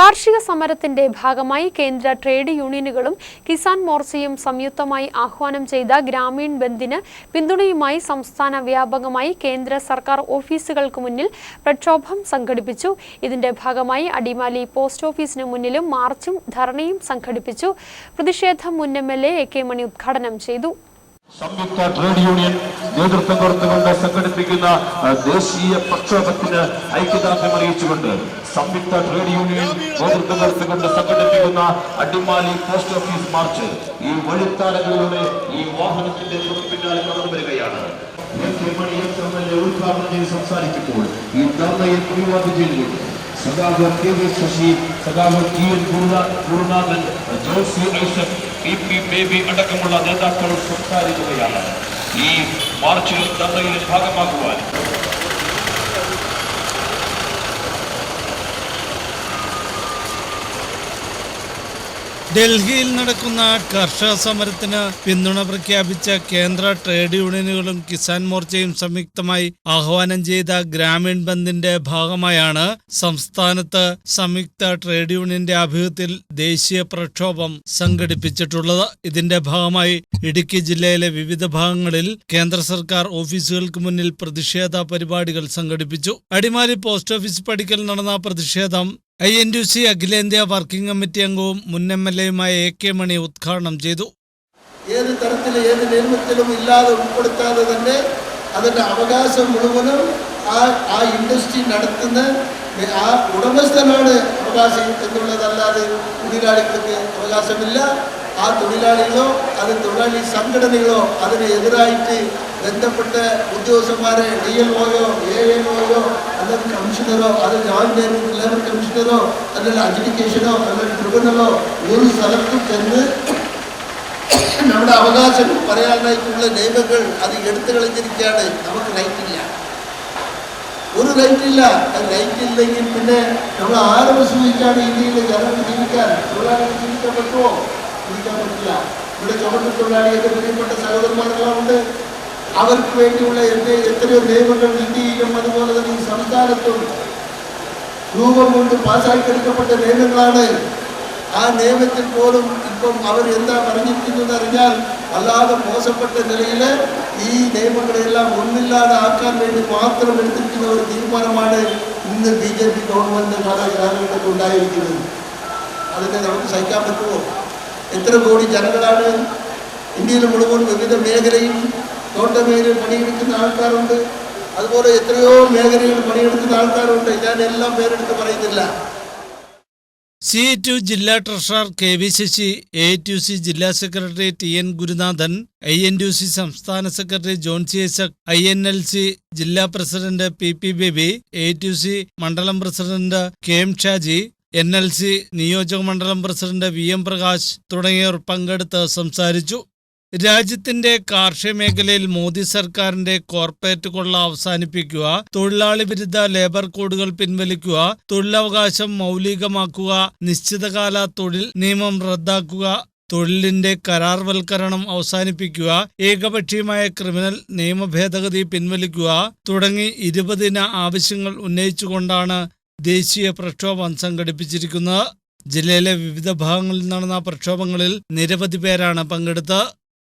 കാർഷിക സമരത്തിന്റെ ഭാഗമായി കേന്ദ്ര ട്രേഡ് യൂണിയനുകളും കിസാൻ മോർച്ചയും സംയുക്തമായി ആഹ്വാനം ചെയ്ത ഗ്രാമീൺ ബന്ദിന് പിന്തുണയുമായി സംസ്ഥാന വ്യാപകമായി കേന്ദ്ര സർക്കാർ ഓഫീസുകൾക്ക് മുന്നിൽ പ്രക്ഷോഭം സംഘടിപ്പിച്ചു. ഇതിന്റെ ഭാഗമായി അടിമാലി പോസ്റ്റ് ഓഫീസിന് മുന്നിലും മാർച്ചും ധർണയും സംഘടിപ്പിച്ചു. പ്രതിഷേധം മുൻ M L A K Mani ഉദ്ഘാടനം ചെയ്തു. സംയുക്ത ട്രേഡ് യൂണിയൻ നേതൃത്വം കൊടുത്തുകൊണ്ട് സംഘടിപ്പിക്കുന്ന ദേശീയ പ്രക്ഷോഭത്തിന് ഐക്യദാർഢ്യം അറിയിച്ചുകൊണ്ട് സംയുക്ത ട്രേഡ് യൂണിയൻ നേതൃത്വം കൊടുത്തുകൊണ്ട് സംഘടിപ്പിക്കുന്ന അടിമാലി പോസ്റ്റ് ഓഫീസ് മാർച്ച് ഈ വഴിത്താലകളിലൂടെ ഈ വാഹനത്തിന്റെ പിന്നാലെ കടന്നു വരികയാണ്. ഉദ്ഘാടനം ചെയ്ത് സംസാരിക്കുമ്പോൾ ഈ ധർണയെ അഭിവാദ്യം ചെയ്തിട്ടുണ്ട് സഖാവ് കെ വി ശശി സഖാവ് T N ഗുരുനാ- Gurunathan Josy Isaac P P Baby അടക്കമുള്ള നേതാക്കൾ സംസാരിക്കുകയാണ്. ഈ മാർച്ചിൽ ധർണയിൽ ഭാഗമാകുവാൻ ഡൽഹിയിൽ നടക്കുന്ന കർഷക സമരത്തിന് പിന്തുണ പ്രഖ്യാപിച്ച കേന്ദ്ര ട്രേഡ് യൂണിയനുകളും കിസാൻ മോർച്ചയും സംയുക്തമായി ആഹ്വാനം ചെയ്ത ഗ്രാമീൺ ബന്ദിന്റെ ഭാഗമായാണ് സംസ്ഥാനത്ത് സംയുക്ത ട്രേഡ് യൂണിയന്റെ ആഭിമുഖ്യത്തിൽ ദേശീയ പ്രക്ഷോഭം സംഘടിപ്പിച്ചിട്ടുള്ളത്. ഇതിന്റെ ഭാഗമായി ഇടുക്കി ജില്ലയിലെ വിവിധ ഭാഗങ്ങളിൽ കേന്ദ്ര സർക്കാർ ഓഫീസുകൾക്ക് മുന്നിൽ പ്രതിഷേധ പരിപാടികൾ സംഘടിപ്പിച്ചു. അടിമാലി പോസ്റ്റ് ഓഫീസ് പടിക്കൽ നടന്ന പ്രതിഷേധം ഐ എൻ യു സി അഖിലേന്ത്യാ വർക്കിംഗ് കമ്മിറ്റി അംഗവും മുൻ എം എൽ എയുമായ എ കെ മണി ഉദ്ഘാടനം ചെയ്തു. ഏത് തരത്തിൽ ഏത് നിയമത്തിലും ഇല്ലാതെ ഉൾപ്പെടുത്താതെ തന്നെ അതിന്റെ അവകാശം മുഴുവനും ആ ആ ഇൻഡസ്ട്രി നടത്തുന്ന ആ ഉടമസ്ഥനാണ് അവകാശം എന്നുള്ളതല്ലാതെ തൊഴിലാളികൾക്ക് അവകാശമില്ല. ആ തൊഴിലാളികളോ അത് തൊഴിലാളി സംഘടനകളോ അതിന് എതിരായിട്ട് ബന്ധപ്പെട്ട ഉദ്യോഗസ്ഥന്മാരെ ഡി എൽ ഒയോ എ എൻ ഒയോ അല്ലെങ്കിൽ കമ്മീഷണറോ അത് ജോയിന്റ് ലേബർ കമ്മീഷണറോ അല്ലെങ്കിൽ അഡ്യൂക്കേഷനോ അല്ലെങ്കിൽ ട്രിബ്യൂണലോ ഒരു സ്ഥലത്ത് ചെന്ന് നമ്മുടെ അവകാശം പറയാനായിട്ടുള്ള നിയമങ്ങൾ അത് എടുത്തു കളഞ്ഞിരിക്കുകയാണ്. നമുക്ക് റൈറ്റ് ഇല്ല. ഒരു റൈറ്റ് ഇല്ല. റൈറ്റ് ഇല്ലെങ്കിൽ പിന്നെ നമ്മൾ ആറ് വിശ്വസിച്ചാണ് ഇന്ത്യയിലെ ജനങ്ങൾ ജീവിക്കാൻ? തൊഴിലാളികൾ ജീവിക്കാൻ പറ്റുമോ? ജീവിക്കാൻ പറ്റില്ല. ഇവിടെ ചുമട്ട് തൊഴിലാളിയൊക്കെ പ്രിയപ്പെട്ട സഹോദരന്മാരെല്ലാം ഉണ്ട്. അവർക്ക് വേണ്ടിയുള്ള എന്റെ എത്രയോ നിയമങ്ങൾ ഇന്ത്യയിലും അതുപോലെ തന്നെ ഈ സംസ്ഥാനത്തും രൂപം കൊണ്ട് പാസ്സാക്കിയെടുക്കപ്പെട്ട നിയമങ്ങളാണ്. ആ നിയമത്തിൽ പോലും ഇപ്പം അവർ എന്താ പറഞ്ഞിരിക്കുന്നത് അറിഞ്ഞാൽ അല്ലാതെ മോശപ്പെട്ട നിലയിൽ ഈ നിയമങ്ങളെല്ലാം ഒന്നില്ലാതെ ആക്കാൻ വേണ്ടി മാത്രം എടുത്തിരിക്കുന്ന ഒരു തീരുമാനമാണ് ഇന്ന് ബി ജെ പി ഗവൺമെന്റ് ഉണ്ടായിരിക്കുന്നത്. അതിനെ നമുക്ക് സഹിക്കാൻ പറ്റുമോ? എത്ര കോടി ജനങ്ങളാണ് ഇന്ത്യയിൽ മുഴുവൻ വിവിധ മേഖലയിൽ തോട്ട മേഖലയിൽ പണിയെടുക്കുന്ന ആൾക്കാരുണ്ട്. അതുപോലെ എത്രയോ മേഖലയിൽ പണിയെടുക്കുന്ന ആൾക്കാരുണ്ട്. ഞാൻ എല്ലാം പേരെടുത്ത് പറയുന്നില്ല. സി ടു ജില്ലാ treasurer K V Sasi A TU C ജില്ലാ secretary T N Gurunathan I N TU C സംസ്ഥാന secretary John C Isaac I N L C ജില്ലാ president P P Baby A TU C മണ്ഡലം president K M Shaji N L C നിയോജക മണ്ഡലം president V M Prakash തുടങ്ങിയവർ പങ്കെടുത്ത് സംസാരിച്ചു. രാജ്യത്തിന്റെ കാർഷിക മേഖലയിൽ മോദി സർക്കാരിന്റെ കോർപ്പറേറ്റ് കൊള്ള അവസാനിപ്പിക്കുക തൊഴിലാളി വിരുദ്ധ ലേബർ കോഡുകൾ പിൻവലിക്കുക തൊഴിലവകാശം മൗലികമാക്കുക നിശ്ചിതകാല തൊഴിൽ നിയമം റദ്ദാക്കുക തൊഴിലിന്റെ കരാർവൽക്കരണം അവസാനിപ്പിക്കുക ഏകപക്ഷീയമായ ക്രിമിനൽ നിയമ ഭേദഗതി പിൻവലിക്കുക തുടങ്ങി ഇരുപതിന ആവശ്യങ്ങൾ ഉന്നയിച്ചുകൊണ്ടാണ് ദേശീയ പ്രക്ഷോഭം സംഘടിപ്പിച്ചിരിക്കുന്നത്. ജില്ലയിലെ വിവിധ ഭാഗങ്ങളിൽ നടന്ന പ്രക്ഷോഭങ്ങളിൽ നിരവധി പേരാണ് പങ്കെടുത്തത്.